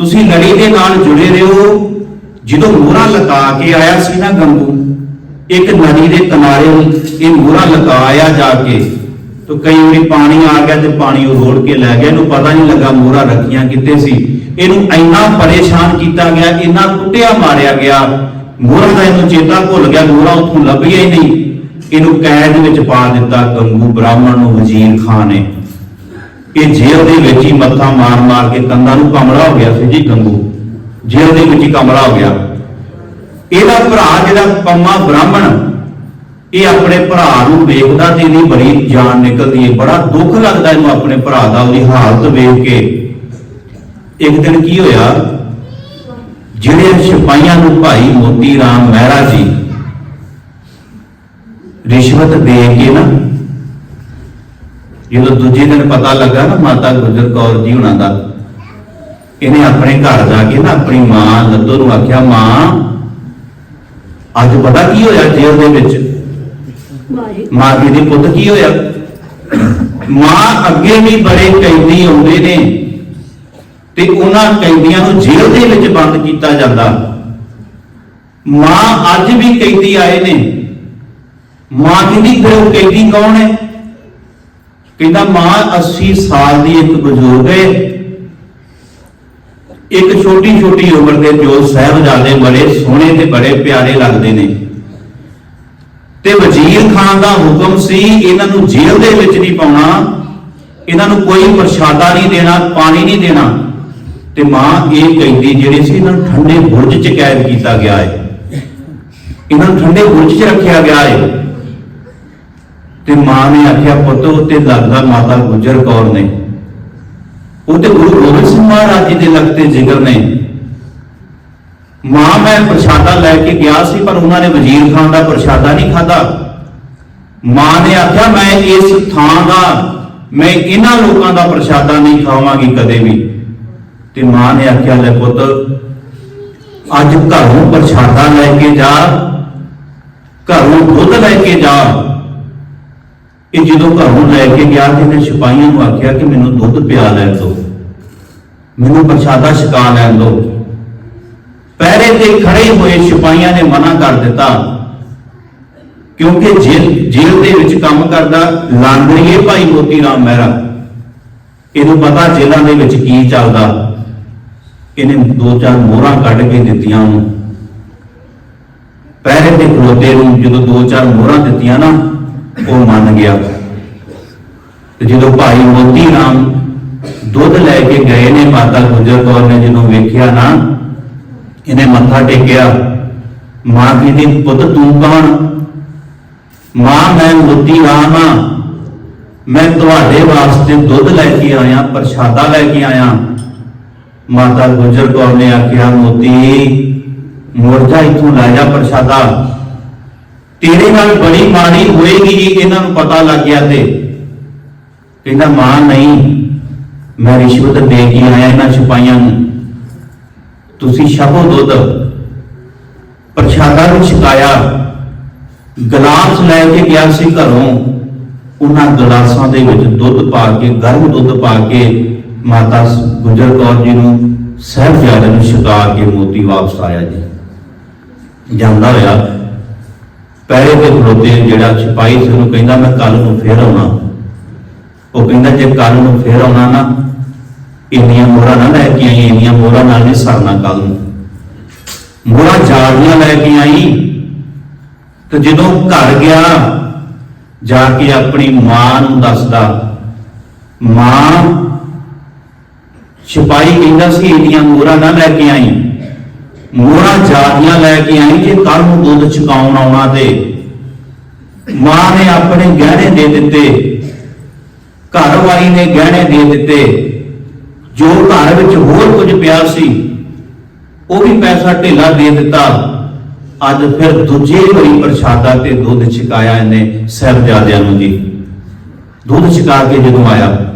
ਤੁਸੀਂ ਲੜੀ ਦੇ ਨਾਲ ਜੁੜੇ ਰਹੋ। ਜਦੋਂ ਮੋਹਰਾ ਲਗਾ ਕੇ ਆਇਆ ਸੀ ਨਾ ਗੰਗੂ, ਇੱਕ ਨਦੀ ਦੇ ਕਿਨਾਰੇ ਇਹ ਮੋਹਰਾ ਲਗਾਇਆ ਜਾ ਕੇ। ਤੋ ਕਈ ਵਾਰੀ ਪਾਣੀ ਆ ਗਿਆ ਤੇ ਪਾਣੀ ਉਹ ਰੋੜ ਕੇ ਲੈ ਗਿਆ। ਇਹਨੂੰ ਪਤਾ ਨਹੀਂ ਲੱਗਾ ਮੋਹਰਾ ਰੱਖੀਆਂ ਕਿੱਥੇ ਸੀ। ਇਹਨੂੰ ਇੰਨਾ ਪਰੇਸ਼ਾਨ ਕੀਤਾ ਗਿਆ, ਇੰਨਾ ਕੁੱਟਿਆ ਮਾਰਿਆ ਗਿਆ। ਮੋਹਰਾ ਦਾ ਇਹਨੂੰ ਚੇਤਾ ਭੁੱਲ ਗਿਆ, ਮੋਹਰਾ ਉੱਥੋਂ ਲੱਭਿਆ ਹੀ ਨਹੀਂ। ਇਹਨੂੰ ਕੈਦ ਵਿੱਚ ਪਾ ਦਿੱਤਾ ਗੰਗੂ ਬ੍ਰਾਹਮਣ ਨੂੰ ਵਜ਼ੀਰ ਖਾਨ ਨੇ। ਇਹ ਜੇਲ੍ਹ ਦੇ ਵਿੱਚ ਹੀ ਮੱਥਾ ਮਾਰ ਮਾਰ ਕੇ ਕੰਧਾਂ ਨੂੰ ਕਮਲਾ ਹੋ ਗਿਆ ਸੀ ਜੀ ਗੰਗੂ। ਜੇਲ੍ਹ ਦੇ ਵਿੱਚ ਹੀ ਕਮਲਾ ਹੋ ਗਿਆ। ਇਹਦਾ ਭਰਾ ਜਿਹੜਾ ਪੰਮਾ ਬ੍ਰਾਹਮਣ, ਇਹ ਆਪਣੇ ਭਰਾ ਨੂੰ ਵੇਖਦਾ ਤੇ ਇਹਦੀ ਬੜੀ ਜਾਨ ਨਿਕਲਦੀ ਹੈ। ਬੜਾ ਦੁੱਖ ਲੱਗਦਾ ਇਹਨੂੰ ਆਪਣੇ ਭਰਾ ਦਾ, ਉਹਦੀ ਹਾਲਤ ਵੇਖ ਕੇ। ਇੱਕ ਦਿਨ ਕੀ ਹੋਇਆ? ਜਿਹੜੇ ਸਿਪਾਹੀਆਂ ਨੂੰ ਭਾਈ ਮੋਤੀ ਰਾਮ ਮਹਿਰਾ ਜੀ ਰਿਸ਼ਵਤ ਦੇ ਕੇ ਨਾ ਜਦੋਂ ਦੂਜੇ ਦਿਨ ਪਤਾ ਲੱਗਾ ਨਾ ਮਾਤਾ ਗੁਜਰ ਕੌਰ ਜੀ ਹੁਣਾਂ ਦਾ ਇਹਨੇ ਆਪਣੇ ਘਰ ਜਾ ਕੇ ਨਾ ਆਪਣੀ ਮਾਂ ਲੱਦੋ ਨੂੰ ਆਖਿਆ ਮਾਂ ਅੱਜ ਪਤਾ ਕੀ ਹੋਇਆ ਜੇਲ੍ਹ ਦੇ ਵਿੱਚ? ਮਾਰੇ ਮਾਂ ਜੀ ਦੇ ਪੁੱਤ ਕੀ ਹੋਇਆ? ਮਾਂ ਅੱਗੇ ਵੀ ਬੜੇ ਕੈਦੀ ਆਉਂਦੇ ਨੇ ਤੇ ਉਹਨਾਂ ਕੈਦੀਆਂ ਨੂੰ ਜੇਲ੍ਹ ਦੇ ਵਿੱਚ ਬੰਦ ਕੀਤਾ ਜਾਂਦਾ। ਮਾਂ ਅੱਜ ਵੀ ਕੈਦੀ ਆਏ ਨੇ। ਮਾਂ ਕਹਿੰਦੀ ਫਿਰ ਉਹ ਕੈਦੀ ਕੌਣ ਹੈ? ਕਹਿੰਦਾ, ਮਾਂ 80 ਸਾਲ ਦੀ ਇੱਕ ਬਜ਼ੁਰਗ ਹੈ। ਇੱਕ ਛੋਟੀ ਛੋਟੀ ਉਮਰ ਦੇ ਜੋ ਸਾਹਿਬਜ਼ਾਦੇ ਬੜੇ ਸੋਹਣੇ ਤੇ ਬੜੇ ਪਿਆਰੇ ਲੱਗਦੇ ਨੇ। ਤੇ ਵਜ਼ੀਰ ਖਾਨ ਦਾ ਹੁਕਮ ਸੀ, ਇਹਨਾਂ ਨੂੰ ਜੇਲ੍ਹ ਦੇ ਵਿੱਚ ਨਹੀਂ ਪਾਉਣਾ, ਇਹਨਾਂ ਨੂੰ ਕੋਈ ਪ੍ਰਸ਼ਾਦਾ ਨਹੀਂ ਦੇਣਾ, ਪਾਣੀ ਨਹੀਂ ਦੇਣਾ। ਤੇ ਮਾਂ ਇਹ ਕੈਦੀ ਜਿਹੜੇ ਸੀ ਇਹਨਾਂ ਨੂੰ ਠੰਡੇ ਬੁਰਜ 'ਚ ਕੈਦ ਕੀਤਾ ਗਿਆ ਹੈ। ਇਹਨਾਂ ਨੂੰ ਠੰਡੇ ਬੁਰਜ 'ਚ ਰੱਖਿਆ ਗਿਆ ਹੈ। ਤੇ ਮਾਂ ਨੇ ਆਖਿਆ, ਪੁੱਤ, ਉੱਤੇ ਲੱਗਦਾ ਮਾਤਾ ਗੁਜਰ ਕੌਰ ਨੇ। ਉਹ ਤੇ ਗੁਰੂ ਗੋਬਿੰਦ ਸਿੰਘ ਮਹਾਰਾਜ ਜੀ ਦੇ ਲਗਤੇ ਜਿਗਰ ਨੇ। ਮਾਂ ਮੈਂ ਪ੍ਰਸ਼ਾਦਾ ਲੈ ਕੇ ਗਿਆ ਸੀ, ਪਰ ਉਹਨਾਂ ਨੇ ਵਜ਼ੀਰ ਖਾਨ ਦਾ ਪ੍ਰਸ਼ਾਦਾ ਨਹੀਂ ਖਾਦਾ ਮਾਂ ਨੇ ਆਖਿਆ, ਮੈਂ ਇਸ ਥਾਂ ਦਾ, ਮੈਂ ਇਹਨਾਂ ਲੋਕਾਂ ਦਾ ਪ੍ਰਸ਼ਾਦਾ ਨਹੀਂ ਖਾਵਾਂਗੀ ਕਦੇ ਵੀ। ਤੇ ਮਾਂ ਨੇ ਆਖਿਆ, ਲੈ ਪੁੱਤ, ਅੱਜ ਘਰੋਂ ਪ੍ਰਸ਼ਾਦਾ ਲੈ ਕੇ ਜਾ, ਘਰੋਂ ਦੁੱਧ ਲੈ ਕੇ ਜਾ। ਇਹ ਜਦੋਂ ਘਰੋਂ ਲੈ ਕੇ ਗਿਆ ਤੇ ਇਹਨੇ ਸਿਪਾਹੀਆਂ ਨੂੰ ਆਖਿਆ ਕਿ ਮੈਨੂੰ ਦੁੱਧ ਪਿਆ ਲੈਣ ਦਿਓ ਮੈਨੂੰ ਪ੍ਰਸ਼ਾਦਾ ਛਕਾ ਲੈਣ ਦਿਓ ਪਹਿਰੇ ਤੇ ਖੜੇ ਹੋਏ ਸਿਪਾਹੀਆਂ ਨੇ ਮਨਾ ਕਰ ਦਿੱਤਾ, ਕਿਉਂਕਿ ਜੇਲ੍ਹ ਜੇਲ੍ਹ ਦੇ ਵਿੱਚ ਕੰਮ ਕਰਦਾ ਲਾਂਡਰੀਏ ਭਾਈ ਮੋਤੀ ਰਾਮ ਮਹਿਰਾ। ਇਹਨੂੰ ਪਤਾ ਜੇਲ੍ਹਾਂ ਦੇ ਵਿੱਚ ਕੀ ਚੱਲਦਾ। ਇਹਨੇ ਦੋ ਚਾਰ ਮੋਹਰਾਂ ਕੱਢ ਕੇ ਦਿੱਤੀਆਂ ਉਹਨੂੰ। ਪਹਿਰੇ ਦੇ ਖਲੋਤੇ ਨੂੰ ਜਦੋਂ ਦੋ ਚਾਰ ਮੋਹਰਾਂ ਦਿੱਤੀਆਂ ਨਾ ਉਹ ਮੰਨ ਗਿਆ। ਤੇ ਜਦੋਂ ਭਾਈ ਮੋਤੀ ਰਾਮ ਦੁੱਧ ਲੈ ਕੇ ਗਏ ਨੇ ਮਾਤਾ ਗੁਜਰ ਕੌਰ ਨੇ, ਜਦੋਂ ਵੇਖਿਆ ਨਾ, ਇਹਨੇ ਮੱਥਾ ਟੇਕਿਆ, ਮਾਂ ਕਹਿੰਦੀ ਪੁੱਤ ਤੂੰ ਕੌਣ? ਮਾਂ, ਮੈਂ ਮੋਤੀ ਰਾਮ ਆ। ਮੈਂ ਤੁਹਾਡੇ ਵਾਸਤੇ ਦੁੱਧ ਲੈ ਕੇ ਆਇਆ, ਪ੍ਰਸ਼ਾਦਾ ਲੈ ਕੇ ਆਇਆ। ਮਾਤਾ ਗੁਜਰ ਕੌਰ ਨੇ ਆਖਿਆ, ਮੋਤੀ ਮੁੜ ਜਾ ਇੱਥੋਂ ਲੈ ਜਾ ਪ੍ਰਸ਼ਾਦਾ। ਤੇਰੇ ਨਾਲ ਬੜੀ ਮਾੜੀ ਹੋਏਗੀ ਜੀ, ਇਹਨਾਂ ਨੂੰ ਪਤਾ ਲੱਗ ਗਿਆ ਤੇ। ਕਹਿੰਦਾ, ਮਾਂ, ਨਹੀਂ। ਮੈਂ ਰਿਸ਼ਵਤ ਦੇ ਕੇ ਆਇਆ ਇਹਨਾਂ ਸਿਪਾਹੀਆਂ ਨੂੰ। ਤੁਸੀਂ ਛਕੋ ਦੁੱਧ, ਪ੍ਰਸ਼ਾਦਾ ਨੂੰ ਛਕਾਇਆ। ਗਲਾਸ ਲੈ ਕੇ ਗਿਆ ਸੀ ਘਰੋਂ। ਉਹਨਾਂ ਗਲਾਸਾਂ ਦੇ ਵਿੱਚ ਦੁੱਧ ਪਾ ਕੇ, ਗਰਮ ਦੁੱਧ ਪਾ ਕੇ ਮਾਤਾ ਗੁਜਰ ਕੌਰ ਜੀ ਨੂੰ, ਸਾਹਿਬਜ਼ਾਦੇ ਨੂੰ ਛਕਾ ਕੇ ਮੋਤੀ ਵਾਪਸ ਆਇਆ ਜੀ। ਜਾਂਦਾ ਹੋਇਆ ਪਹਿਰੇ ਤੇ ਖਲੋਤੇ ਜਿਹੜਾ ਸਿਪਾਹੀ ਸੀ ਉਹਨੂੰ ਕਹਿੰਦਾ, ਮੈਂ ਕੱਲ ਨੂੰ ਫੇਰ ਆਉਣਾ। ਉਹ ਕਹਿੰਦਾ, ਜੇ ਕੱਲ ਨੂੰ ਫੇਰ ਆਉਣਾ ਨਾ, ਇੰਨੀਆਂ ਮੋਹਰਾਂ ਨਾ ਲੈ ਕੇ ਆਈ, ਇੰਨੀਆਂ ਮੋਹਰਾਂ ਨਾਲ ਨਹੀਂ ਸਰਨਾ ਕੱਲ ਨੂੰ। ਮੋਹਰਾਂ ਜਾਲੀਆਂ ਲੈ ਕੇ ਆਈ, ਤੇ ਜਦੋਂ ਘਰ ਗਿਆ, ਜਾ ਕੇ ਆਪਣੀ ਮਾਂ ਨੂੰ ਦੱਸਦਾ, ਮਾਂ, ਸਿਪਾਹੀ ਕਹਿੰਦਾ ਸੀ, ਇੰਨੀਆਂ ਮੋਹਰਾਂ ਨਾ ਲੈ ਕੇ ਆਈ। ਮੋਹਰਾਂ ਜਾਲੀਆਂ ਲੈ ਕੇ ਆਈ ਜੇ ਕੱਲ ਨੂੰ ਦੁੱਧ ਚਕਾਉਣ ਆਉਣਾ ਤੇ। ਮਾਂ ਨੇ ਆਪਣੇ ਗਹਿਣੇ ਦੇ ਦਿੱਤੇ। ਘਰ ਵਾਲੀ ਨੇ ਗਹਿਣੇ ਦੇ ਦਿੱਤੇ। ਜੋ ਘਰ ਵਿੱਚ ਹੋਰ ਕੁਝ ਪਿਆ ਸੀ, ਉਹ ਵੀ ਪੈਸਾ ਢੇਲਾ ਦੇ ਦਿੱਤਾ। ਅੱਜ ਫਿਰ ਦੂਜੇ ਵਾਰੀ ਪ੍ਰਸ਼ਾਦਾ ਤੇ ਦੁੱਧ ਛਕਾਇਆ ਇਹਨੇ ਸਾਹਿਬਜ਼ਾਦਿਆਂ ਨੂੰ ਜੀ। ਦੁੱਧ ਛਕਾ ਕੇ ਜਦੋਂ ਆਇਆ।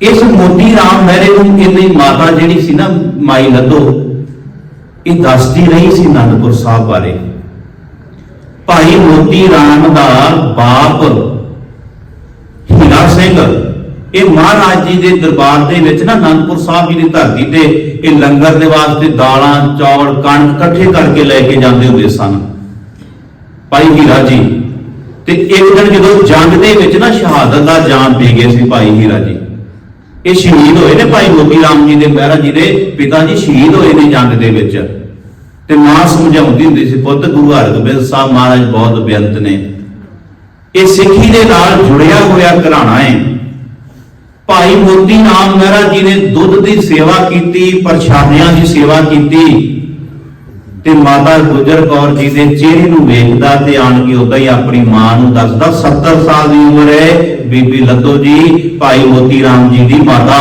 ਇਸ ਮੋਤੀ ਰਾਮ ਮਹਿਰੇ ਨੂੰ ਇਹਦੀ ਮਾਤਾ ਜਿਹੜੀ ਸੀ ਨਾ, ਮਾਈ ਲੱਦੋ ਇਹ ਦੱਸਦੀ ਰਹੀ ਸੀ ਅਨੰਦਪੁਰ ਸਾਹਿਬ ਬਾਰੇ। ਭਾਈ ਮੋਤੀ ਰਾਮ ਦਾ ਬਾਪ ਹੀਰਾ ਸਿੰਘ, ਇਹ ਮਹਾਰਾਜ ਜੀ ਦੇ ਦਰਬਾਰ ਦੇ ਵਿੱਚ ਨਾ ਅਨੰਦਪੁਰ ਸਾਹਿਬ ਜੀ ਦੀ ਧਰਤੀ ਤੇ ਇਹ ਲੰਗਰ ਦੇ ਵਾਸਤੇ ਦਾਲਾਂ, ਚੌਲ, ਕਣਕ ਇਕੱਠੇ ਕਰਕੇ ਲੈ ਕੇ ਜਾਂਦੇ ਹੁੰਦੇ ਸਨ। ਭਾਈ ਹੀਰਾ ਜੀ, ਤੇ ਇੱਕ ਦਿਨ ਜਦੋਂ ਜੰਗ ਦੇ ਵਿੱਚ ਨਾ ਸ਼ਹਾਦਤ ਦਾ ਜਾਨ ਪੀ ਗਏ ਸੀ ਭਾਈ ਹੀਰਾ ਜੀ। ਇਹ ਸ਼ਹੀਦ ਹੋਏ ਨੇ ਭਾਈ ਮੋਤੀ ਰਾਮ ਜੀ ਦੇ ਮਹਿਰਾ ਜੀ ਦੇ ਪਿਤਾ ਜੀ ਸ਼ਹੀਦ ਹੋਏ ਨੇ ਜੰਗ ਦੇ ਵਿੱਚ। ਤੇ ਮਾਂ ਸਮਝਾਉਂਦੀ ਹੁੰਦੀ ਸੀ, ਪੁੱਤ ਗੁਰੂ ਹਰਗੋਬਿੰਦ ਸਾਹਿਬ ਮਹਾਰਾਜ ਬਹੁਤ ਬੇਅੰਤ ਨੇ। ਇਹ ਸਿੱਖੀ ਦੇ ਨਾਲ ਜੁੜਿਆ ਹੋਇਆ ਘਰਾਣਾ ਹੈ ਭਾਈ ਮੋਤੀ ਰਾਮ ਮਹਿਰਾ ਜੀ ਨੇ ਦੁੱਧ ਦੀ ਸੇਵਾ ਕੀਤੀ, ਪ੍ਰਸ਼ਾਦਿਆਂ ਦੀ ਸੇਵਾ ਕੀਤੀ ਤੇ ਮਾਤਾ ਗੁਜਰ ਕੌਰ ਜੀ ਦੇ ਚਿਹਰੇ ਨੂੰ ਵੇਖਦਾ ਤੇ ਆਣ ਕੇ ਉਦਾਂ ਹੀ ਆਪਣੀ ਮਾਂ ਨੂੰ ਦੱਸਦਾ 70 ਸਾਲ ਦੀ ਉਮਰ ਹੈ ਬੀਬੀ ਲੱਦੋ ਜੀ, ਭਾਈ ਮੋਤੀ ਰਾਮ ਜੀ ਦੀ ਮਾਤਾ।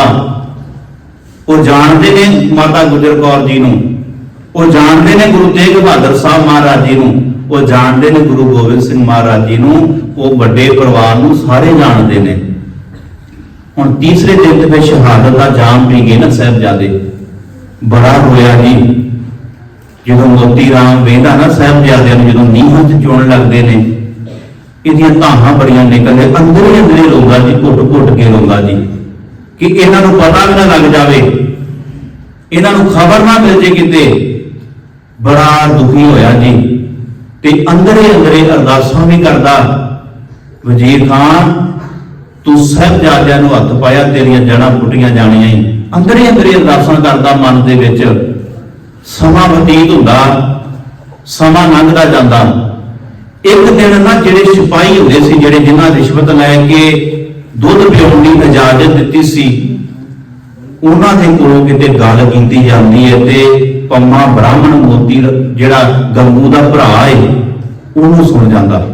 ਉਹ ਜਾਣਦੇ ਨੇ ਮਾਤਾ ਗੁਜਰ ਕੌਰ ਜੀ ਨੂੰ। ਉਹ ਜਾਣਦੇ ਨੇ ਗੁਰੂ ਤੇਗ ਬਹਾਦਰ ਸਾਹਿਬ ਮਹਾਰਾਜ ਜੀ ਨੂੰ, ਉਹ ਜਾਣਦੇ ਨੇ ਗੁਰੂ ਗੋਬਿੰਦ ਸਿੰਘ ਮਹਾਰਾਜ ਜੀ ਨੂੰ, ਉਹ ਵੱਡੇ ਪਰਿਵਾਰ ਨੂੰ ਸਾਰੇ ਜਾਣਦੇ ਨੇ। ਹੁਣ ਤੀਸਰੇ ਦਿਨ ਤੇ ਫਿਰ ਸ਼ਹਾਦਤ ਦਾ ਜਾਮ ਪੀ ਗਏ ਨਾ ਸਾਹਿਬਜ਼ਾਦੇ। ਬੜਾ ਹੋਇਆ ਜੀ। ਜਦੋਂ ਮੋਤੀ ਰਾਮ ਵੇਂਦਾ ਨਾ ਸਾਹਿਬਜ਼ਾਦਿਆਂ ਨੂੰ, ਜਦੋਂ ਨੀਹਾਂ 'ਚ ਚੋਣ ਲੱਗਦੇ ਨੇ, ਇਹਦੀਆਂ ਧਾਹਾਂ ਬੜੀਆਂ ਨਿਕਲਦੇ ਅੰਦਰ ਹੀ ਅੰਦਰੇ ਰੋਂਦਾ ਜੀ, ਘੁੱਟ ਘੁੱਟ ਕੇ ਰੋਂਦਾ ਜੀ। ਕਿ ਇਹਨਾਂ ਨੂੰ ਪਤਾ ਵੀ ਨਾ ਲੱਗ ਜਾਵੇ, ਇਹਨਾਂ ਨੂੰ ਖਬਰ ਨਾ ਮਿਲ ਜੇ ਕਿਤੇ ਬੜਾ ਦੁਖੀ ਹੋਇਆ ਜੀ। ਤੇ ਅੰਦਰੇ ਅੰਦਰੇ ਅਰਦਾਸਾਂ ਵੀ ਕਰਦਾ, ਵਜ਼ੀਰ ਖਾਨ, ਤੂੰ ਸਾਹਿਬਜ਼ਾਦਿਆਂ ਨੂੰ ਹੱਥ ਪਾਇਆ, ਤੇਰੀਆਂ ਜੜਾਂ ਪੁੱਟੀਆਂ ਜਾਣੀਆਂ ਹੀ ਅੰਦਰੇ ਅੰਦਰੇ ਅਰਦਾਸਾਂ ਕਰਦਾ ਮਨ ਦੇ ਵਿੱਚ। ਸਮਾਂ ਬਤੀਤ ਹੁੰਦਾ, ਸਮਾਂ ਲੰਘਦਾ ਜਾਂਦਾ। ਇੱਕ ਦਿਨ ਨਾ ਜਿਹੜੇ ਸਿਪਾਹੀ ਹੁੰਦੇ ਸੀ, ਜਿਹੜੇ ਜਿਨ੍ਹਾਂ ਰਿਸ਼ਵਤ ਲੈ ਕੇ ਦੁੱਧ ਪਿਉਣ ਦੀ ਇਜਾਜ਼ਤ ਦਿੱਤੀ ਸੀ ਉਹਨਾਂ ਦੇ ਕੋਲੋਂ ਕਿਤੇ ਗੱਲ ਕੀਤੀ ਜਾਂਦੀ ਹੈ ਤੇ ਪੰਮਾ ਬ੍ਰਾਹਮਣ ਮੋਤੀ ਜਿਹੜਾ ਗੰਗੂ ਦਾ ਭਰਾ ਹੈ ਉਹਨੂੰ ਸੁਣ ਜਾਂਦਾ।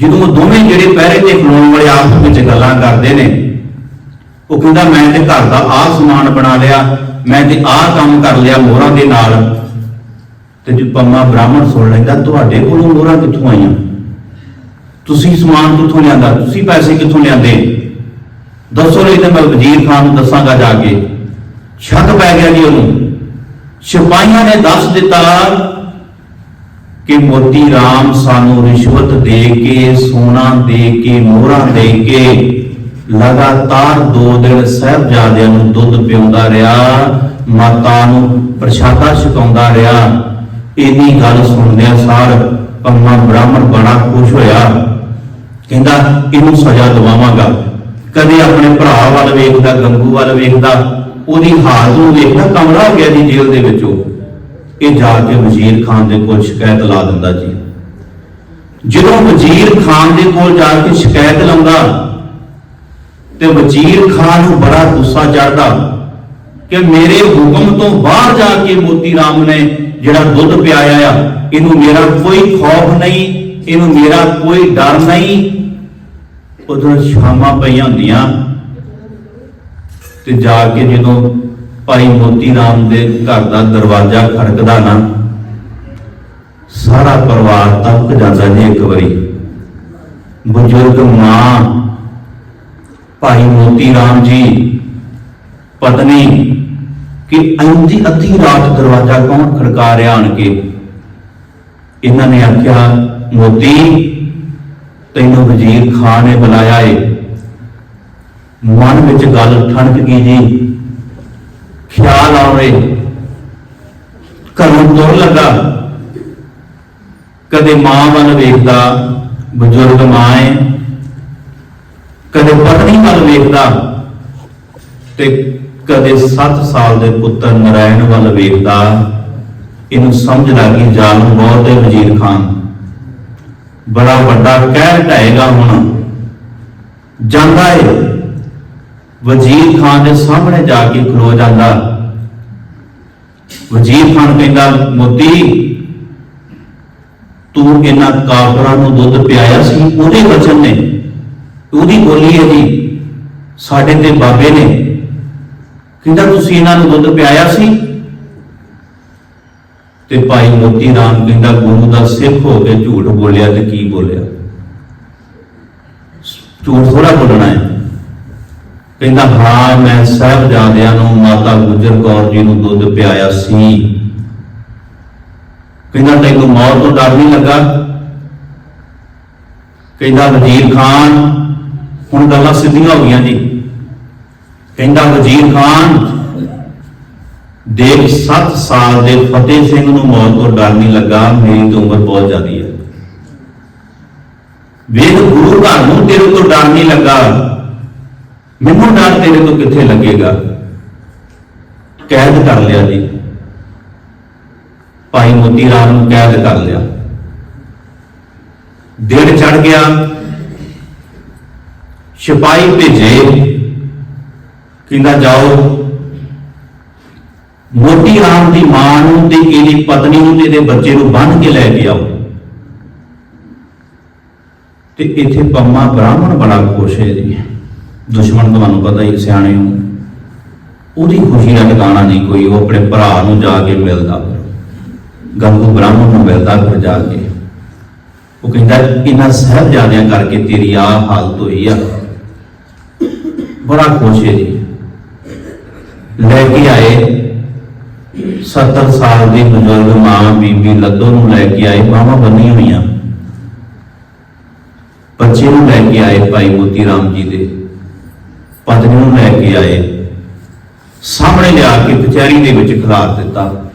ਜਦੋਂ ਦੋਵੇਂ ਜਿਹੜੇ ਪਹਿਰੇ ਤੇ ਖਲੋਣ ਵਾਲੇ ਆਪਸ ਵਿੱਚ ਗੱਲਾਂ ਕਰਦੇ ਨੇ, ਉਹ ਕਹਿੰਦਾ, ਮੈਂ ਤੇ ਘਰ ਦਾ ਆਹ ਸਮਾਨ ਬਣਾ ਲਿਆ, ਮੈਂ ਤੇ ਆਹ ਕੰਮ ਕਰ ਲਿਆ ਮੋਹਰਾਂ ਦੇ ਨਾਲ। ਤੇ ਜੇ ਪੰਮਾ ਬ੍ਰਾਹਮਣ ਸੁਣ ਲੈਂਦਾ, ਤੁਹਾਡੇ ਕੋਲੋਂ ਮੋਹਰਾਂ ਕਿੱਥੋਂ ਆਈਆਂ? ਤੁਸੀਂ ਸਮਾਨ ਕਿੱਥੋਂ ਲਿਆਂਦਾ? ਤੁਸੀਂ ਪੈਸੇ ਕਿੱਥੋਂ ਲਿਆਂਦੇ? ਦੱਸੋ ਨਹੀਂ ਤਾਂ ਮੈਂ ਵਜ਼ੀਰ ਖਾਨ ਨੂੰ ਦੱਸਾਂਗਾ ਜਾ ਕੇ। ਸ਼ੱਕ ਪੈ ਗਿਆ ਜੀ ਉਹਨੂੰ। ਸਿਪਾਹੀਆਂ ਨੇ ਦੱਸ ਦਿੱਤਾ ਕਿ ਮੋਤੀ ਰਾਮ ਸਾਨੂੰ ਰਿਸ਼ਵਤ ਦੇ ਕੇ, ਸੋਨਾ ਦੇ ਕੇ, ਮੋਹਰਾਂ ਦੇ ਕੇ ਲਗਾਤਾਰ ਦੋ ਦਿਨ ਸਾਹਿਬਜ਼ਾਦਿਆਂ ਨੂੰ ਦੁੱਧ ਪਿਉਂਦਾ ਰਿਹਾ, ਮਾਤਾ ਨੂੰ ਪ੍ਰਸ਼ਾਦਾ ਛਕਾਉਂਦਾ ਰਿਹਾ। ਇੰਨੀ ਗੱਲ ਸੁਣਦਿਆਂ ਸਾਰ ਪੰਮਾ ਬ੍ਰਾਹਮਣ ਬੜਾ ਖੁਸ਼ ਹੋਇਆ। ਕਹਿੰਦਾ, ਇਹਨੂੰ ਸਜ਼ਾ ਦਵਾਵਾਂਗਾ। ਕਦੇ ਆਪਣੇ ਭਰਾ ਵੱਲ ਵੇਖਦਾ, ਗੰਗੂ ਵੱਲ ਵੇਖਦਾ, ਉਹਦੀ ਹਾਲਤ ਨੂੰ ਵੇਖਦਾ ਕਮਰਾ ਹੋ ਗਿਆ ਜੀ ਜੇਲ੍ਹ ਦੇ ਵਿੱਚੋਂ। ਇਹ ਜਾ ਕੇ ਵਜ਼ੀਰ ਖਾਨ ਦੇ ਕੋਲ ਸ਼ਿਕਾਇਤ ਲਾ ਦਿੰਦਾ ਜੀ। ਜਦੋਂ ਵਜ਼ੀਰ ਖਾਨ ਦੇ ਕੋਲ ਜਾ ਕੇ ਸ਼ਿਕਾਇਤ ਲਾਉਂਦਾ, ਤੇ ਵਜ਼ੀਰ ਖਾਨ ਨੂੰ ਬੜਾ ਗੁੱਸਾ ਚੜਦਾ ਕਿ ਮੇਰੇ ਹੁਕਮ ਤੋਂ ਬਾਹਰ ਜਾ ਕੇ ਮੋਤੀ ਰਾਮ ਨੇ ਜਿਹੜਾ ਦੁੱਧ ਪਿਆਇਆ ਆ, ਇਹਨੂੰ ਮੇਰਾ ਕੋਈ ਖੌਫ ਨਹੀਂ, ਇਹਨੂੰ ਮੇਰਾ ਕੋਈ ਡਰ ਨਹੀਂ ਉਦੋਂ ਸ਼ਾਮਾਂ ਪਈਆਂ ਹੁੰਦੀਆਂ ਤੇ ਜਾ ਕੇ ਜਦੋਂ ਭਾਈ ਮੋਤੀ ਰਾਮ ਦੇ ਘਰ ਦਾ ਦਰਵਾਜ਼ਾ ਖੜਕਦਾ ਨਾ, ਸਾਰਾ ਪਰਿਵਾਰ ਤੱਕ ਜਾਂਦਾ ਜੀ ਇੱਕ ਵਾਰੀ। ਬਜ਼ੁਰਗ ਮਾਂ, ਭਾਈ ਮੋਤੀ ਰਾਮ ਜੀ, ਪਤਨੀ, ਕਿ ਅੰਦੀ ਅੱਧੀ ਰਾਤ ਦਰਵਾਜ਼ਾ ਕੌਣ ਖੜਕਾ ਰਿਹਾ ਆਣ ਕੇ? ਇਹਨਾਂ ਨੇ ਆਖਿਆ, ਮੋਤੀ ਤੈਨੂੰ ਵਜ਼ੀਰ ਖਾਨ ਨੇ ਬੁਲਾਇਆ ਏ। ਮਨ ਵਿੱਚ ਗੱਲ ਠਣਕ ਗਈ ਜੀ। ਖਿਆਲ ਆਵੇ। ਘਰੋਂ ਤੁਰ ਲੱਗਾ। ਕਦੇ ਮਾਂ ਵੱਲ ਵੇਖਦਾ, ਬਜ਼ੁਰਗ ਮਾਂ ਏ। ਕਦੇ ਪਤਨੀ ਵੱਲ ਵੇਖਦਾ ਤੇ ਕਦੇ 7 ਸਾਲ ਦੇ ਪੁੱਤਰ ਨਰਾਇਣ ਵੱਲ ਵੇਖਦਾ। ਇਹਨੂੰ ਸਮਝ ਲੱਗੀ ਜ਼ਾਲਮ ਬਹੁਤ ਹੈ ਵਜ਼ੀਰ ਖਾਨ। ਬੜਾ ਵੱਡਾ ਕਹਿਰ ਢਾਏਗਾ ਹੁਣ। ਜਾਂਦਾ ਏ। ਵਜ਼ੀਰ ਖਾਨ ਦੇ ਸਾਹਮਣੇ ਜਾ ਕੇ ਖਲੋ ਜਾਂਦਾ। ਵਜ਼ੀਰ ਖਾਨ ਕਹਿੰਦਾ ਮੋਤੀ ਤੂੰ ਇਹਨਾਂ ਕਾਫਰਾਂ ਨੂੰ ਦੁੱਧ ਪਿਆਇਆ ਸੀ, ਉਹਦੇ ਵਚਨ ਨੇ। ਉਹਦੀ ਬੋਲੀ ਹੈ ਜੀ, ਸਾਡੇ ਤੇ ਬਾਬੇ ਨੇ। ਕਹਿੰਦਾ, ਤੁਸੀਂ ਇਹਨਾਂ ਨੂੰ ਦੁੱਧ ਪਿਆਇਆ ਸੀ ਤੇ ਭਾਈ ਮੋਤੀ ਰਾਮ ਕਹਿੰਦਾ, ਗੁਰੂ ਦਾ ਸਿੱਖ ਹੋ ਕੇ ਝੂਠ ਬੋਲਿਆ ਤੇ ਕੀ ਬੋਲਿਆ? ਝੂਠ ਥੋੜਾ ਬੋਲਣਾ ਹੈ। ਕਹਿੰਦਾ, ਹਾਂ, ਮੈਂ ਸਾਹਿਬਜ਼ਾਦਿਆਂ ਨੂੰ, ਮਾਤਾ ਗੁਜਰ ਕੌਰ ਜੀ ਨੂੰ ਦੁੱਧ ਪਿਆਇਆ ਸੀ। ਕਹਿੰਦਾ, ਤੈਨੂੰ ਮੌਤ ਤੋਂ ਡਰ ਨਹੀਂ ਲੱਗਾ? ਕਹਿੰਦਾ, ਵਜ਼ੀਰ ਖਾਨ, ਹੁਣ ਗੱਲਾਂ ਸਿੱਧੀਆਂ ਹੋ ਗਈਆਂ ਜੀ। ਕਹਿੰਦਾ, ਵਜ਼ੀਰ ਖਾਨ ਦੇਖ 7 ਸਾਲ ਦੇ ਫਤਿਹ ਸਿੰਘ ਨੂੰ ਮੌਤ ਤੋਂ ਡਰ ਨਹੀਂ ਲੱਗਾ, ਮੇਰੀ ਤਾਂ ਉਮਰ ਬਹੁਤ ਜ਼ਿਆਦੀ ਹੈ। ਵੇਖ ਗੁਰੂ ਘਰ ਨੂੰ ਤੇਰੇ ਤੋਂ ਡਰ ਨਹੀਂ ਲੱਗਾ। ਮੈਨੂੰ ਡਰ ਤੇਰੇ ਤੋਂ ਕਿੱਥੇ ਲੱਗੇਗਾ? ਕੈਦ ਕਰ ਲਿਆ ਜੀ। ਭਾਈ ਮੋਤੀ ਰਾਮ ਨੂੰ ਕੈਦ ਕਰ ਲਿਆ। ਦਿਨ ਚੜ ਗਿਆ। ਸਿਪਾਹੀ ਭੇਜੇ। ਕਹਿੰਦਾ, ਜਾਓ ਮੋਤੀ ਰਾਮ ਦੀ ਮਾਂ ਨੂੰ ਤੇ ਇਹਦੀ ਪਤਨੀ ਨੂੰ ਤੇ ਇਹਦੇ ਬੱਚੇ ਨੂੰ ਬੰਨ੍ਹ ਕੇ ਲੈ ਕੇ ਆਓ। ਤੇ ਇੱਥੇ ਪੰਮਾ ਬ੍ਰਾਹਮਣ ਬੜਾ ਖੁਸ਼ ਹੈ ਜੀ। ਦੁਸ਼ਮਣ ਤੁਹਾਨੂੰ ਪਤਾ ਹੀ ਸਿਆਣੇ ਹੋ। ਉਹਦੀ ਖੁਸ਼ੀ ਦਾ ਟਿਕਾਣਾ ਨਹੀਂ ਕੋਈ, ਉਹ ਆਪਣੇ ਭਰਾ ਨੂੰ ਜਾ ਕੇ ਮਿਲਦਾ। ਗੰਗੂ ਬ੍ਰਾਹਮਣ ਨੂੰ ਮਿਲਦਾ ਫਿਰ ਜਾ ਕੇ। ਉਹ ਕਹਿੰਦਾ, ਇਹਨਾਂ ਸਾਹਿਬਜ਼ਾਦਿਆਂ ਕਰਕੇ ਤੇਰੀ ਆ ਹਾਲਤ ਹੋਈ ਆ। ਬੜਾ ਖੁਸ਼ ਹੈ ਜੀ। ਲੈ ਕੇ ਆਏ। 70 ਸਾਲ ਦੀ ਬਜ਼ੁਰਗ ਮਾਂ ਬੀਬੀ ਲੱਦੋ ਨੂੰ ਲੈ ਕੇ ਆਏ ਮਾਵਾਂ ਬੰਨੀਆਂ ਹੋਈਆਂ। ਬੱਚੇ ਨੂੰ ਲੈ ਕੇ ਆਏ ਭਾਈ ਮੋਤੀ ਰਾਮ ਜੀ ਦੇ। ਪਤਨੀ ਨੂੰ ਲੈ ਕੇ ਆਏ। ਸਾਹਮਣੇ ਲਿਆ ਕੇ ਕਚਹਿਰੀ ਦੇ ਵਿੱਚ ਖਿਲਾਰ ਦਿੱਤਾ।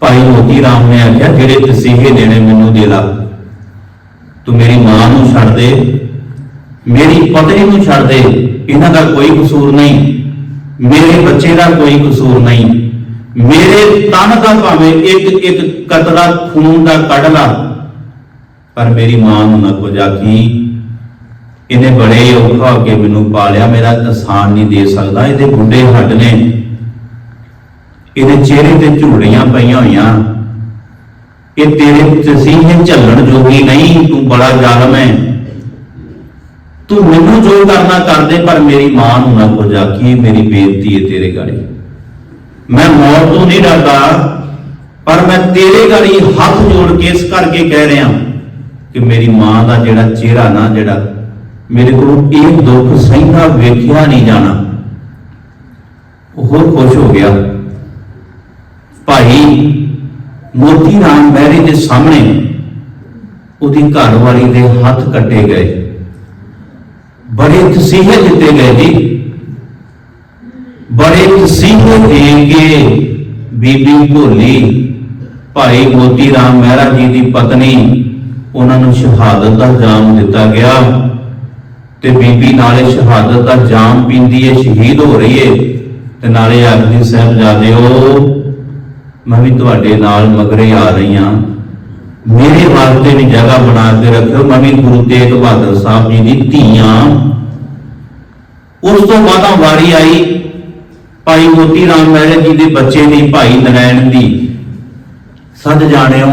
ਭਾਈ ਮੋਤੀ ਰਾਮ ਨੇ ਆਖਿਆ, ਜਿਹੜੇ ਤਸੀਹੇ ਦੇਣੇ ਮੈਨੂੰ ਦੇ ਲਾ। ਤੂੰ ਮੇਰੀ ਮਾਂ ਨੂੰ ਛੱਡ ਦੇ। ਮੇਰੀ ਪਤਨੀ ਨੂੰ ਛੱਡ ਦੇ। ਇਹਨਾਂ ਦਾ ਕੋਈ ਕਸੂਰ ਨਹੀਂ। ਮੇਰੇ ਬੱਚੇ ਦਾ ਕੋਈ ਕਸੂਰ ਨਹੀਂ। ਮੇਰੇ ਤਨ ਦਾ ਭਾਵੇਂ ਇੱਕ ਇੱਕ ਕਤਰਾ ਖੂਨ ਦਾ ਕੱਢ ਲਾ, ਪਰ ਮੇਰੀ ਮਾਂ ਨੂੰ ਨਾ ਕੁਝ ਆਖੀ ਇਹਨੇ ਬੜੇ ਔਖਾ ਹੋ ਕੇ ਮੈਨੂੰ ਪਾਲਿਆ। ਮੇਰਾ ਆਸਾਨ ਨਹੀਂ ਦੇ ਸਕਦਾ। ਇਹਦੇ ਗੁੱਡੇ ਹੱਡ ਨੇ। ਇਹਦੇ ਚਿਹਰੇ ਤੇ ਝੁਰੜੀਆਂ ਪਈਆਂ ਹੋਈਆਂ। ਇਹ ਤੇਰੇ ਤਸੀਹੇ ਝੱਲਣ ਜੋਗੀ ਨਹੀਂ। ਤੂੰ ਬੜਾ ਜ਼ਾਲਮ ਹੈ। ਤੂੰ ਮੈਨੂੰ ਜੋ ਕਰਨਾ ਕਰਦੇ, ਪਰ ਮੇਰੀ ਮਾਂ ਨੂੰ ਨਾ ਕੁਝ ਆਖੀ ਮੇਰੀ ਬੇਨਤੀ ਹੈ ਤੇਰੇ ਗਾੜੀ? ਮੈਂ ਮੌਤ ਤੋਂ ਨਹੀਂ ਡਰਦਾ, ਪਰ ਮੈਂ ਤੇਰੇ ਗਾੜੀ ਹੱਥ ਜੋੜ ਕੇ ਇਸ ਕਰਕੇ ਕਹਿ ਰਿਹਾ ਕਿ ਮੇਰੀ ਮਾਂ ਦਾ ਜਿਹੜਾ ਚਿਹਰਾ ਨਾ, ਜਿਹੜਾ ਮੇਰੇ ਕੋਲ ਇਹ ਦੁੱਖ ਸਹਿੰਦਾ ਵੇਖਿਆ ਨਹੀਂ ਜਾਣਾ, ਉਹ ਹੋਰ ਖੁਸ਼ ਹੋ ਗਿਆ। ਭਾਈ, ਮੋਤੀ ਰਾਮ ਮਹਿਰੇ ਦੇ ਸਾਹਮਣੇ ਉਹਦੀ ਘਰ ਵਾਲੀ ਦੇ ਹੱਥ ਕੱਟੇ ਗਏ। ਬੜੇ ਤਸੀਹੇ ਦਿੱਤੇ ਗਏ ਜੀ। ਬੜੇ ਤਸੀਹੇ ਦੇ ਕੇ ਬੀਬੀ ਭੋਲੀ, ਭਾਈ ਮੋਤੀ ਰਾਮ ਮਹਿਰਾ ਜੀ ਦੀ ਪਤਨੀ, ਉਹਨਾਂ ਨੂੰ ਸ਼ਹਾਦਤ ਦਾ ਜਾਮ ਦਿੱਤਾ ਗਿਆ ਤੇ ਬੀਬੀ ਨਾਲੇ ਸ਼ਹਾਦਤ ਦਾ ਜਾਮ ਪੀਂਦੀ ਏ, ਸ਼ਹੀਦ ਹੋ ਰਹੀ ਏ। ਤੇ ਨਾਲੇ ਆਖਦੀ ਹੋ ਮੈਂ ਵੀ ਤੁਹਾਡੇ ਨਾਲ ਮਗਰੇ ਆ ਰਹੀ ਹਾਂ ਮੇਰੇ ਵਾਸਤੇ ਵੀ ਜਗ੍ਹਾ ਬਣਾ ਕੇ ਰੱਖਿਓ, ਮੈਂ ਵੀ ਗੁਰੂ ਤੇਗ ਬਹਾਦਰ ਸਾਹਿਬ ਜੀ ਦੀ ਧੀਆਂ। ਉਸ ਤੋਂ ਬਾਅਦ ਵਾਰੀ ਆਈ, ਭਾਈ ਮੋਤੀ ਰਾਮ ਮਹਿਰੇ ਜੀ ਦੇ ਬੱਚੇ ਦੀ ਭਾਈ ਨਰੈਣ ਦੀ। ਸੱਜ ਜਾਣਿਓ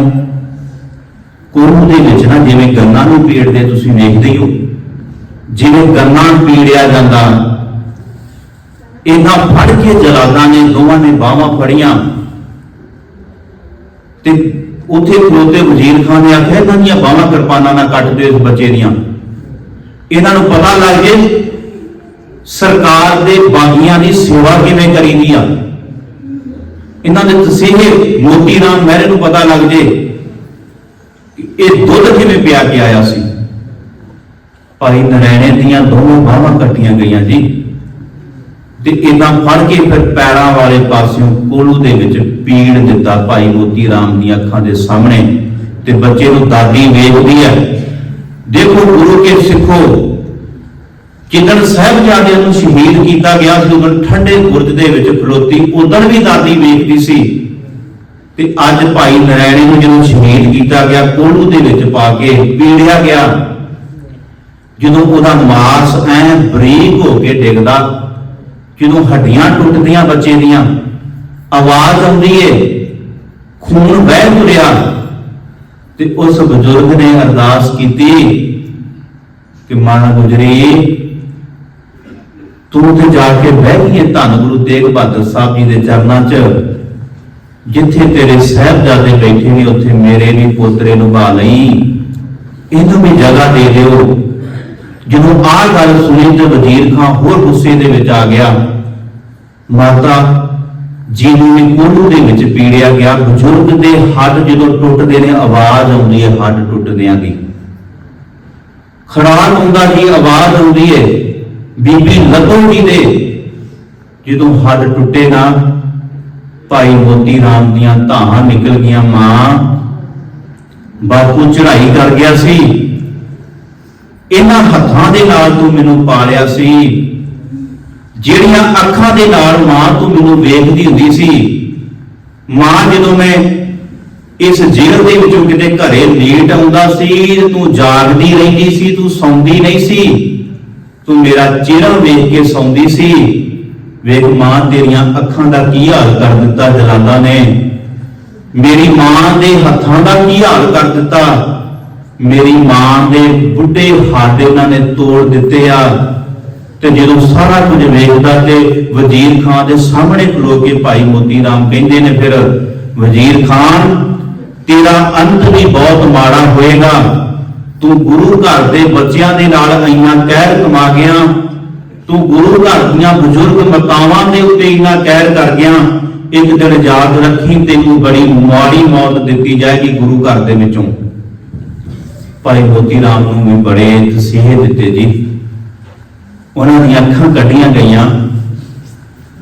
ਕੁਰੂ ਦੇ ਵਿੱਚ ਨਾ ਜਿਵੇਂ ਗੰਨਾ ਨੂੰ ਪੀੜਦੇ ਤੁਸੀਂ ਵੇਖਦੇ ਹੋ, ਜਿਵੇਂ ਗੰਨਾ ਪੀੜਿਆ ਜਾਂਦਾ ਇਹਨਾਂ ਫੜ ਕੇ ਜਲਾਦਾਂ ਨੇ, ਦੋਵਾਂ ਨੇ ਬਾਹਾਂ ਫੜੀਆਂ। ਤੇ ਉੱਥੇ ਖਲੋਤੇ ਵਜ਼ੀਰ ਖਾਨ ਨੇ ਆਖਿਆ, ਇਹਨਾਂ ਦੀਆਂ ਬਾਹਾਂ ਕਿਰਪਾਨਾਂ ਨਾਲ ਕੱਟ ਦਿਓ ਇਸ ਬੱਚੇ ਦੀਆਂ। ਇਹਨਾਂ ਨੂੰ ਪਤਾ ਲੱਗ ਜੇ ਸਰਕਾਰ ਦੇ ਬਾਗੀਆਂ ਦੀ ਸੇਵਾ ਕਿਵੇਂ ਕਰੀਦੀ ਆ। ਇਹਨਾਂ ਦੇ ਤਸੀਹੇ ਮੋਤੀ ਰਾਮ ਮਹਿਰੇ ਨੂੰ ਪਤਾ ਲੱਗ ਜੇ ਇਹ ਦੁੱਧ ਕਿਵੇਂ ਪਿਆ ਕੇ ਆਇਆ ਸੀ। ਭਾਈ ਨਰੈਣੇ ਦੀਆਂ ਦੋਵੇਂ ਬਾਹਾਂ ਕੱਟੀਆਂ ਗਈਆਂ ਜੀ। ਤੇ ਇਦਾਂ ਫੜ ਕੇ ਫਿਰ ਪੈਰਾਂ ਵਾਲੇ ਪਾਸਿਓਂ ਕੋਲੂ ਦੇ ਵਿੱਚ ਪੀੜ ਦਿੱਤਾ ਭਾਈ ਮੋਤੀ ਰਾਮ ਦੀਆਂ ਅੱਖਾਂ ਦੇ ਸਾਹਮਣੇ ਤੇ ਬੱਚੇ ਨੂੰ ਦਾਦੀ ਵੇਖਦੀ ਹੈ। ਦੇਖੋ ਗੁਰੂ ਕੇ ਸਿੱਖੋ। ਜਿੱਦਣ ਸਾਹਿਬਜ਼ਾਦਿਆਂ ਨੂੰ ਸ਼ਹੀਦ ਕੀਤਾ ਗਿਆ ਸੀ, ਉਦੋਂ ਠੰਡੇ ਗੁਰਜ ਦੇ ਵਿੱਚ ਖਲੋਤੀ, ਉਦੋਂ ਵੀ ਦਾਦੀ ਵੇਖਦੀ ਸੀ। ਤੇ ਅੱਜ ਭਾਈ ਨਰੈਣੇ ਨੂੰ ਜਦੋਂ ਸ਼ਹੀਦ ਕੀਤਾ ਗਿਆ, ਕੋਲੂ ਦੇ ਵਿੱਚ ਪਾ ਕੇ ਪੀੜਿਆ ਗਿਆ। ਜਦੋਂ ਉਹਦਾ ਮਾਸ ਐ ਬਰੀਕ ਹੋ ਕੇ ਡਿੱਗਦਾ ਜਦੋਂ ਹੱਡੀਆਂ ਟੁੱਟਦੀਆਂ ਬੱਚੇ ਦੀਆਂ, ਆਵਾਜ਼ ਆਉਂਦੀ ਏ, ਖੂਨ ਵਹਿ ਤੁਰਿਆ। ਤੇ ਉਸ ਬਜ਼ੁਰਗ ਨੇ ਅਰਦਾਸ ਕੀਤੀ ਕਿ ਮਾਂ ਗੁਜਰੀ, ਤੂੰ ਤੇ ਜਾ ਕੇ ਬਹਿ ਗਈ ਧੰਨ ਗੁਰੂ ਤੇਗ ਬਹਾਦਰ ਸਾਹਿਬ ਜੀ ਦੇ ਚਰਨਾਂ 'ਚ, ਜਿੱਥੇ ਤੇਰੇ ਸਾਹਿਬਜ਼ਾਦੇ ਬੈਠੇ ਨੇ, ਉੱਥੇ ਮੇਰੇ ਵੀ ਪੋਤਰੇ ਨੂੰ ਬਾ ਲਈ। ਇਹਨੂੰ ਵੀ ਜਗ੍ਹਾ ਦੇ ਦਿਓ। ਜਦੋਂ ਆਹ ਗੱਲ ਸੁਣੀ ਤੇ ਵਜ਼ੀਰ ਖਾਂ ਹੋਰ ਗੁੱਸੇ ਦੇ ਵਿੱਚ ਆ ਗਿਆ। ਮਾਤਾ ਜੀ ਨੂੰ ਕੋਲੂ ਦੇ ਵਿੱਚ ਪੀੜਿਆ ਗਿਆ, ਬਜ਼ੁਰਗ ਦੇ ਹੱਡ ਜਦੋਂ ਟੁੱਟਦੇ ਨੇ, ਆਵਾਜ਼ ਆਉਂਦੀ ਹੈ, ਹੱਡ ਟੁੱਟਦਿਆਂ ਦੀ। ਖੜਾਕ ਹੁੰਦਾ ਜੀ, ਆਵਾਜ਼ ਆਉਂਦੀ ਹੈ ਬੀਬੀ ਲਤੋਂ ਜੀ ਦੇ। ਜਦੋਂ ਹੱਡ ਟੁੱਟੇ ਨਾ, ਭਾਈ ਮੋਤੀ ਰਾਮ ਦੀਆਂ ਧਾਹਾਂ ਨਿਕਲ ਗਈਆਂ, ਮਾਂ, ਬਾਪੂ ਚੜਾਈ ਕਰ ਗਿਆ ਸੀ। ਇਹਨਾਂ ਹੱਥਾਂ ਦੇ ਨਾਲ ਤੂੰ ਮੈਨੂੰ ਪਾਲਿਆ ਸੀ। ਜਿਹੜੀਆਂ ਅੱਖਾਂ ਦੇ ਨਾਲ ਮਾਂ ਤੂੰ ਮੈਨੂੰ ਵੇਖਦੀ ਹੁੰਦੀ ਸੀ। ਮਾਂ, ਜਦੋਂ ਮੈਂ ਇਸ ਜੇਲ੍ਹ ਦੇ ਵਿੱਚੋਂ ਕਿਤੇ ਘਰੇ ਲੇਟ ਆਉਂਦਾ ਸੀ, ਤੂੰ ਜਾਗਦੀ ਰਹਿੰਦੀ ਸੀ, ਤੂੰ ਸੌਂਦੀ ਨਹੀਂ ਸੀ। ਤੂੰ ਮੇਰਾ ਚਿਹਰਾ ਵੇਖ ਕੇ ਸੌਂਦੀ ਸੀ। ਵੇਖ ਮਾਂ, ਤੇਰੀਆਂ ਅੱਖਾਂ ਦਾ ਕੀ ਹਾਲ ਕਰ ਦਿੱਤਾ ਜਲਾਲਾ ਨੇ। ਮੇਰੀ ਮਾਂ ਦੇ ਹੱਥਾਂ ਦਾ ਕੀ ਹਾਲ ਕਰ ਦਿੱਤਾ। ਮੇਰੀ ਮਾਂ ਦੇ ਬੁੱਢੇ ਹੱਡ ਇਹਨਾਂ ਨੇ ਤੋੜ ਦਿੱਤੇ ਆ। ਤੇ ਜਦੋਂ ਸਾਰਾ ਕੁਝ ਵੇਖਦਾ ਤੇ ਵਜ਼ੀਰ ਖਾਨ ਦੇ ਸਾਹਮਣੇ ਖਲੋ ਕੇ ਭਾਈ ਮੋਤੀ ਰਾਮ ਕਹਿੰਦੇ ਨੇ ਫਿਰ, ਵਜ਼ੀਰ ਖਾਨ, ਤੇਰਾ ਅੰਤ ਵੀ ਬਹੁਤ ਮਾੜਾ ਹੋਏਗਾ। ਤੂੰ ਗੁਰੂ ਘਰ ਦੇ ਬੱਚਿਆਂ ਦੇ ਨਾਲ ਇੰਨਾ ਕਹਿਰ ਕਮਾ ਗਿਆ। ਤੂੰ ਗੁਰੂ ਘਰ ਦੀਆਂ ਬਜ਼ੁਰਗ ਮਾਤਾਵਾਂ ਦੇ ਉੱਤੇ ਇੰਨਾ ਕਹਿਰ ਕਰ ਗਿਆ। ਇੱਕ ਦਿਨ ਯਾਦ ਰੱਖੀ ਤੈਨੂੰ ਬੜੀ ਮਾੜੀ ਮੌਤ ਦਿੱਤੀ ਜਾਏਗੀ ਗੁਰੂ ਘਰ ਦੇ ਵਿੱਚੋਂ। ਭਾਈ ਮੋਤੀ ਰਾਮ ਨੂੰ ਵੀ ਬੜੇ ਤਸੀਹੇ ਦਿੱਤੇ ਜੀ। ਉਹਨਾਂ ਦੀਆਂ ਅੱਖਾਂ ਕੱਢੀਆਂ ਗਈਆਂ।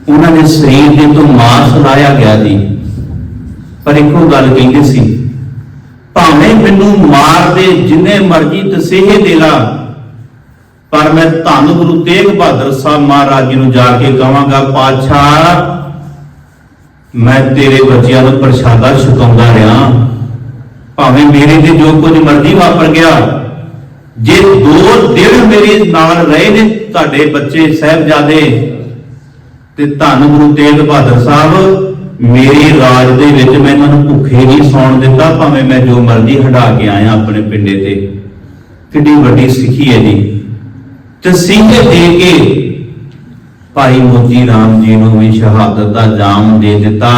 ਉਹਨਾਂ ਦੇ ਸਰੀਰ ਦੇ ਤੋਂ ਮਾਸ ਲਾਇਆ ਗਿਆ ਜੀ। ਪਰ ਇੱਕੋ ਗੱਲ ਕਹਿੰਦੇ ਸੀ, ਭਾਵੇਂ ਮੈਨੂੰ ਮਾਰ ਦੇ, ਜਿੰਨੇ ਮਰਜ਼ੀ ਤਸੀਹੇ ਦੇ ਲਾ, ਪਰ ਮੈਂ ਧੰਨ ਗੁਰੂ ਤੇਗ ਬਹਾਦਰ ਸਾਹਿਬ ਮਹਾਰਾਜ ਜੀ ਨੂੰ ਜਾ ਕੇ ਕਹਾਂਗਾ, ਪਾਤਸ਼ਾਹ, ਮੈਂ ਤੇਰੇ ਬੱਚਿਆਂ ਨੂੰ ਪ੍ਰਸ਼ਾਦਾ ਛਕਾਉਂਦਾ ਰਿਹਾ। ਭਾਵੇਂ ਮੇਰੇ ਤੇ ਜੋ ਕੁਝ ਮਰਜ਼ੀ ਵਾਪਰ ਗਿਆ, ਜੇ ਦੋ ਦਿਨ ਮੇਰੇ ਨਾਲ ਰਹੇ ਨੇ ਤੁਹਾਡੇ ਬੱਚੇ ਸਹਿਬਜ਼ਾਦੇ, ਤੇ ਧੰਨ ਗੁਰੂ ਤੇਗ ਬਹਾਦਰ ਸਾਹਿਬ, ਮੇਰੇ ਰਾਜ ਦੇ ਵਿੱਚ ਮੈਂ ਇਹਨਾਂ ਨੂੰ ਭੁੱਖੇ ਨਹੀਂ ਸੌਣ ਦਿੱਤਾ, ਭਾਵੇਂ ਮੈਂ ਜੋ ਮਰਜ਼ੀ ਹਟਾ ਕੇ ਆਇਆ ਆਪਣੇ ਪਿੰਡੇ ਤੇ। ਕਿੱਡੀ ਵੱਡੀ ਸਿੱਖੀ ਹੈ ਜੀ। ਤੇ ਸਿੰਘ ਦੇ ਕੇ ਭਾਈ ਮੋਤੀ ਰਾਮ ਜੀ ਨੂੰ ਵੀ ਸ਼ਹਾਦਤ ਦਾ ਜਾਮ ਦੇ ਦਿੱਤਾ।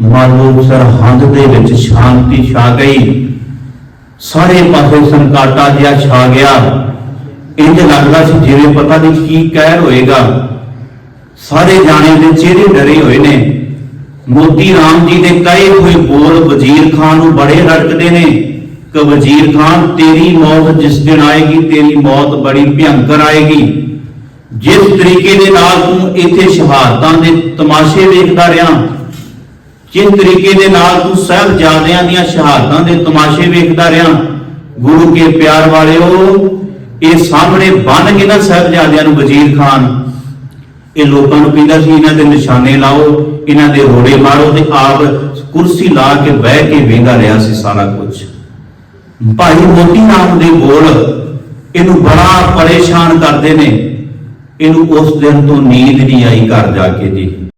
ਮਾਲੂਮ ਸਰਹੰਦ ਦੇ ਵਿੱਚ ਸ਼ਾਂਤੀ ਛਾ ਗਈ। ਸਾਰੇ ਪਾਸੇ ਸੰਕਾਟਾ ਜਿਹਾ ਛਾ ਗਿਆ। ਇੰਜ ਲੱਗਦਾ ਸੀ ਜਿਵੇਂ ਪਤਾ ਨਹੀਂ ਕੀ ਕਹਿਰ ਹੋਏਗਾ। ਸਾਰੇ ਜਾਣੇ ਦੇ ਚਿਹਰੇ ਡਰੇ ਹੋਏ ਨੇ। ਮੋਤੀ ਰਾਮ ਜੀ ਦੇ ਕਹੇ ਹੋਏ ਬੋਲ ਵਜ਼ੀਰ ਖਾਨ ਨੂੰ ਬੜੇ ਰੜਕਦੇ ਨੇ। ਕਿ ਵਜ਼ੀਰ ਖਾਨ, ਤੇਰੀ ਮੌਤ ਜਿਸ ਦਿਨ ਆਏਗੀ, ਤੇਰੀ ਮੌਤ ਬੜੀ ਭਿਅੰਕਰ ਆਏਗੀ। ਜਿਸ ਤਰੀਕੇ ਦੇ ਨਾਲ ਤੂੰ ਇੱਥੇ ਸ਼ਹਾਦਤਾਂ ਦੇ ਤਮਾਸ਼ੇ ਵੇਖਦਾ ਰਿਹਾ ਜਿਸ ਤਰੀਕੇ ਦੇ ਨਾਲ ਤੂੰ ਸਾਹਿਬਜ਼ਾਦਿਆਂ ਦੀਆਂ ਸ਼ਹਾਦਤਾਂ ਦੇ ਤਮਾਸ਼ੇ ਵੇਖਦਾ ਰਿਹਾ? ਗੁਰੂ ਕੇ ਪਿਆਰ ਵਾਲਿਓ, ਇਹ ਸਾਹਮਣੇ ਬੰਨ ਕੇ ਨਾ ਸਾਹਿਬਜ਼ਾਦਿਆਂ ਨੂੰ ਵਜ਼ੀਰ ਖਾਨ। ਇਹ ਲੋਕਾਂ ਨੂੰ ਕਹਿੰਦਾ ਸੀ, ਇਹਨਾਂ ਦੇ ਨਿਸ਼ਾਨੇ ਲਾਓ, ਇਹਨਾਂ ਦੇ ਰੋੜੇ ਮਾਰੋ ਤੇ ਆਪ ਕੁਰਸੀ ਲਾ ਕੇ ਬਹਿ ਕੇ ਵੇਂਦਾ ਰਿਹਾ ਸੀ ਸਾਰਾ ਕੁਝ। ਭਾਈ ਮੋਤੀ ਨਾਮ ਦੇ ਬੋਲ ਇਹਨੂੰ ਬੜਾ ਪਰੇਸ਼ਾਨ ਕਰਦੇ ਨੇ। ਇਹਨੂੰ ਉਸ ਦਿਨ ਤੋਂ ਨੀਂਦ ਨਹੀਂ ਆਈ ਘਰ ਜਾ ਕੇ ਜੀ।